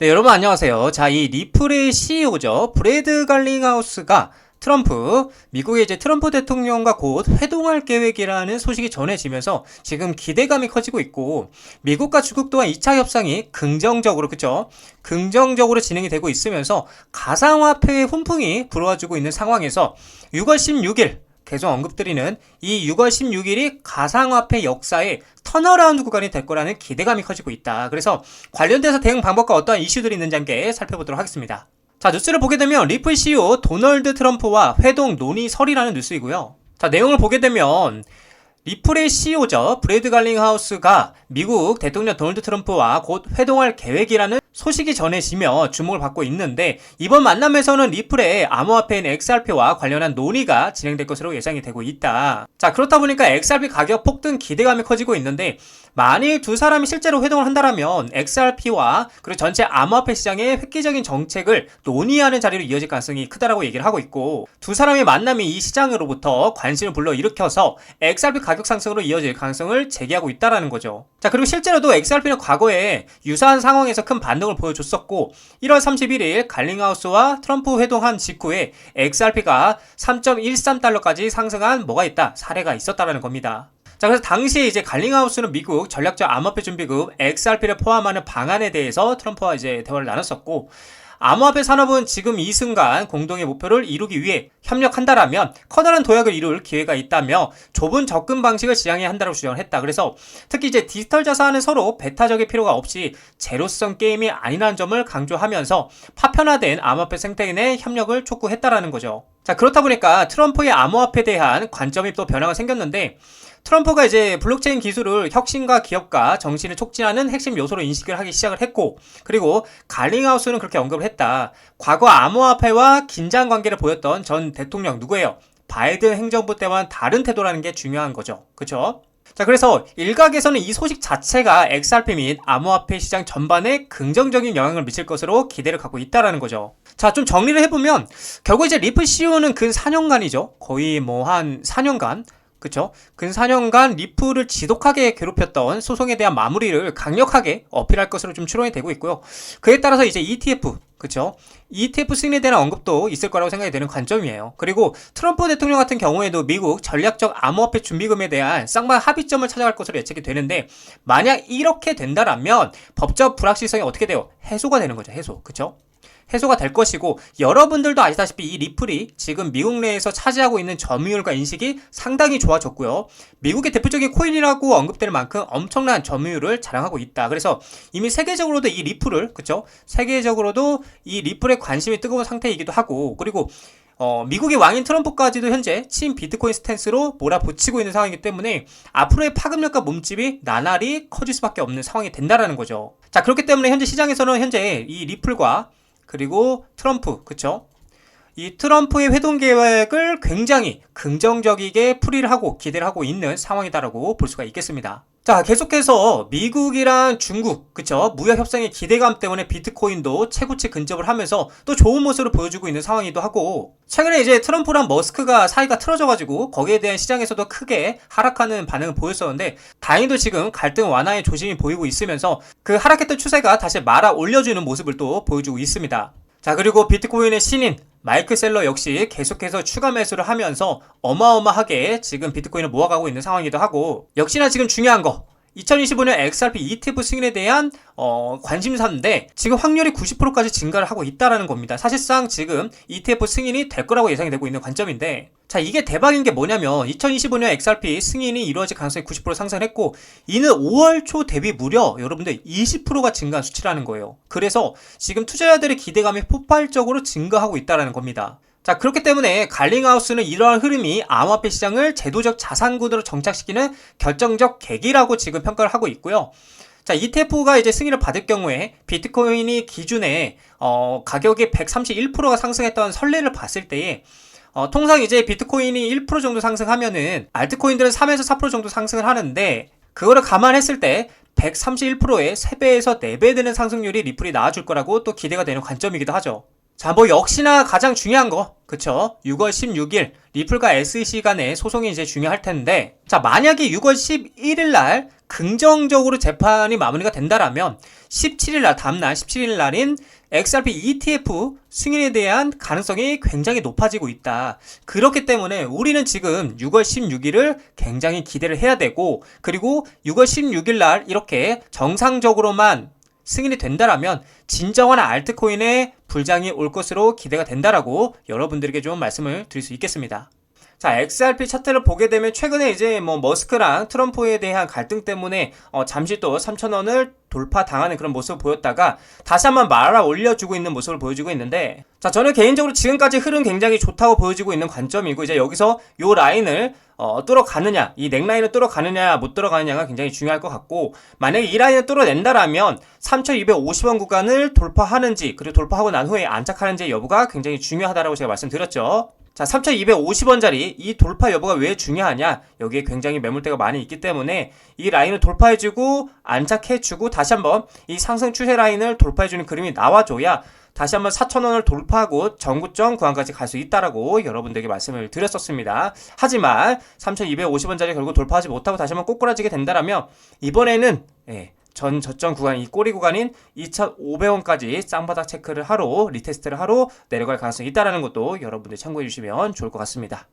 네, 여러분 안녕하세요. 자, 이 리플의 CEO죠. 브래드 갈링하우스가 트럼프, 미국의 이제 트럼프 대통령과 곧 회동할 계획이라는 소식이 전해지면서 지금 기대감이 커지고 있고, 미국과 중국 또한 2차 협상이 긍정적으로, 그죠? 긍정적으로 진행이 되고 있으면서 가상화폐의 훈풍이 불어와주고 있는 상황에서 6월 16일, 계속 언급드리는 이 6월 16일이 가상화폐 역사의 터널라운드 구간이 될 거라는 기대감이 커지고 있다. 그래서 관련돼서 대응 방법과 어떠한 이슈들이 있는지 함께 살펴보도록 하겠습니다. 자, 뉴스를 보게 되면 리플 CEO 도널드 트럼프와 회동 논의설이라는 뉴스이고요. 자, 내용을 보게 되면 리플의 CEO죠. 브래드 갈링하우스가 미국 대통령 도널드 트럼프와 곧 회동할 계획이라는 소식이 전해지며 주목을 받고 있는데 이번 만남에서는 리플의 암호화폐인 XRP와 관련한 논의가 진행될 것으로 예상이 되고 있다. 자 그렇다 보니까 XRP 가격 폭등 기대감이 커지고 있는데 만일 두 사람이 실제로 회동을 한다면 XRP와 그리고 전체 암호화폐 시장의 획기적인 정책을 논의하는 자리로 이어질 가능성이 크다라고 얘기를 하고 있고 두 사람의 만남이 이 시장으로부터 관심을 불러 일으켜서 XRP 가격 상승으로 이어질 가능성을 제기하고 있다라는 거죠. 자 그리고 실제로도 XRP는 과거에 유사한 상황에서 큰 반등을 보여줬었고 1월 31일 갈링하우스와 트럼프 회동한 직후에 XRP가 3.13달러까지 상승한 뭐가 있다 사례가 있었다라는 겁니다. 자, 그래서 당시에 이제 갈링하우스는 미국 전략적 암호화폐 준비국 XRP를 포함하는 방안에 대해서 트럼프와 이제 대화를 나눴었고, 암호화폐 산업은 지금 이 순간 공동의 목표를 이루기 위해 협력한다라면 커다란 도약을 이룰 기회가 있다며 좁은 접근 방식을 지향해야 한다고 주장을 했다. 그래서 특히 이제 디지털 자산은 서로 배타적일 필요가 없이 제로성 게임이 아니라는 점을 강조하면서 파편화된 암호화폐 생태계 내 협력을 촉구했다라는 거죠. 자, 그렇다 보니까 트럼프의 암호화폐에 대한 관점이 또 변화가 생겼는데 트럼프가 이제 블록체인 기술을 혁신과 기업과 정신을 촉진하는 핵심 요소로 인식을 하기 시작을 했고, 그리고 갈링하우스는 그렇게 언급을 했다. 과거 암호화폐와 긴장 관계를 보였던 전 대통령 누구예요? 바이든 행정부 때와는 다른 태도라는 게 중요한 거죠. 그쵸? 자, 그래서 일각에서는 이 소식 자체가 XRP 및 암호화폐 시장 전반에 긍정적인 영향을 미칠 것으로 기대를 갖고 있다라는 거죠. 자, 좀 정리를 해보면, 결국 이제 리플 CEO는 근 4년간이죠. 거의 뭐 한 4년간 그쵸? 근 4년간 리플을 지독하게 괴롭혔던 소송에 대한 마무리를 강력하게 어필할 것으로 좀 추론이 되고 있고요. 그에 따라서 이제 ETF, 그쵸? ETF 승인에 대한 언급도 있을 거라고 생각이 되는 관점이에요. 그리고 트럼프 대통령 같은 경우에도 미국 전략적 암호화폐 준비금에 대한 쌍방 합의점을 찾아갈 것으로 예측이 되는데 만약 이렇게 된다라면 법적 불확실성이 어떻게 돼요? 해소가 되는 거죠. 해소. 그쵸? 해소가 될 것이고 여러분들도 아시다시피 이 리플이 지금 미국 내에서 차지하고 있는 점유율과 인식이 상당히 좋아졌고요. 미국의 대표적인 코인이라고 언급될 만큼 엄청난 점유율을 자랑하고 있다. 그래서 이미 세계적으로도 이 리플을 그쵸? 세계적으로도 이 리플에 관심이 뜨거운 상태이기도 하고 그리고 어, 미국의 왕인 트럼프까지도 현재 친 비트코인 스탠스로 몰아붙이고 있는 상황이기 때문에 앞으로의 파급력과 몸집이 나날이 커질 수밖에 없는 상황이 된다라는 거죠. 자, 그렇기 때문에 현재 시장에서는 현재 이 리플과 그리고 트럼프, 그쵸? 이 트럼프의 회동 계획을 굉장히 긍정적이게 풀이를 하고 기대를 하고 있는 상황이다라고 볼 수가 있겠습니다. 자, 계속해서 미국이랑 중국, 그쵸? 무역 협상의 기대감 때문에 비트코인도 최고치 근접을 하면서 또 좋은 모습을 보여주고 있는 상황이기도 하고, 최근에 이제 트럼프랑 머스크가 사이가 틀어져가지고 거기에 대한 시장에서도 크게 하락하는 반응을 보였었는데, 다행히도 지금 갈등 완화의 조짐이 보이고 있으면서 그 하락했던 추세가 다시 말아 올려주는 모습을 또 보여주고 있습니다. 자, 그리고 비트코인의 신인, 마이크 셀러 역시 계속해서 추가 매수를 하면서 어마어마하게 지금 비트코인을 모아가고 있는 상황이기도 하고 역시나 지금 중요한 거 2025년 XRP ETF 승인에 대한 어, 관심사인데 지금 확률이 90%까지 증가를 하고 있다라는 겁니다. 사실상 지금 ETF 승인이 될 거라고 예상이 되고 있는 관점인데 자 이게 대박인 게 뭐냐면 2025년 XRP 승인이 이루어질 가능성이 90% 상승했고 이는 5월 초 대비 무려 여러분들 20%가 증가한 수치라는 거예요. 그래서 지금 투자자들의 기대감이 폭발적으로 증가하고 있다라는 겁니다. 자, 그렇기 때문에 갈링하우스는 이러한 흐름이 암호화폐 시장을 제도적 자산구도로 정착시키는 결정적 계기라고 지금 평가를 하고 있고요. 자, ETF가 이제 승인을 받을 경우에 비트코인이 기준에 어, 가격이 131%가 상승했던 선례를 봤을 때에 어, 통상 이제 비트코인이 1% 정도 상승하면은 알트코인들은 3에서 4% 정도 상승을 하는데 그거를 감안했을 때 131%의 3배에서 4배 되는 상승률이 리플이 나와줄 거라고 또 기대가 되는 관점이기도 하죠. 자, 뭐 역시나 가장 중요한 거, 그쵸? 6월 16일 리플과 SEC 간의 소송이 이제 중요할 텐데, 자, 만약에 6월 11일 날 긍정적으로 재판이 마무리가 된다라면 17일 날 다음날 17일 날인 XRP ETF 승인에 대한 가능성이 굉장히 높아지고 있다. 그렇기 때문에 우리는 지금 6월 16일을 굉장히 기대를 해야 되고 그리고 6월 16일 날 이렇게 정상적으로만 승인이 된다라면 진정한 알트코인의 불장이 올 것으로 기대가 된다라고 여러분들에게 좀 말씀을 드릴 수 있겠습니다. 자, XRP 차트를 보게 되면 최근에 이제 뭐 머스크랑 트럼프에 대한 갈등 때문에 어, 잠시 또 3,000원을 돌파 당하는 그런 모습을 보였다가 다시 한번 말아 올려주고 있는 모습을 보여주고 있는데 자, 저는 개인적으로 지금까지 흐름 굉장히 좋다고 보여지고 있는 관점이고 이제 여기서 요 라인을 어, 뚫어가느냐, 이 넥라인을 뚫어가느냐, 못 뚫어가느냐가 굉장히 중요할 것 같고, 만약에 이 라인을 뚫어낸다라면, 3,250원 구간을 돌파하는지, 그리고 돌파하고 난 후에 안착하는지 여부가 굉장히 중요하다라고 제가 말씀드렸죠. 자, 3,250원짜리 이 돌파 여부가 왜 중요하냐? 여기에 굉장히 매물대가 많이 있기 때문에 이 라인을 돌파해주고 안착해주고 다시 한번 이 상승 추세 라인을 돌파해주는 그림이 나와줘야 다시 한번 4,000원을 돌파하고 전구점 구간까지 갈 수 있다라고 여러분들에게 말씀을 드렸었습니다. 하지만 3,250원짜리 결국 돌파하지 못하고 다시 한번 꼬꾸라지게 된다라면 이번에는 예, 전 저점 구간, 이 꼬리 구간인 2,500원까지 쌍바닥 체크를 하러, 리테스트를 하러 내려갈 가능성이 있다라는 것도 여러분들 참고해 주시면 좋을 것 같습니다.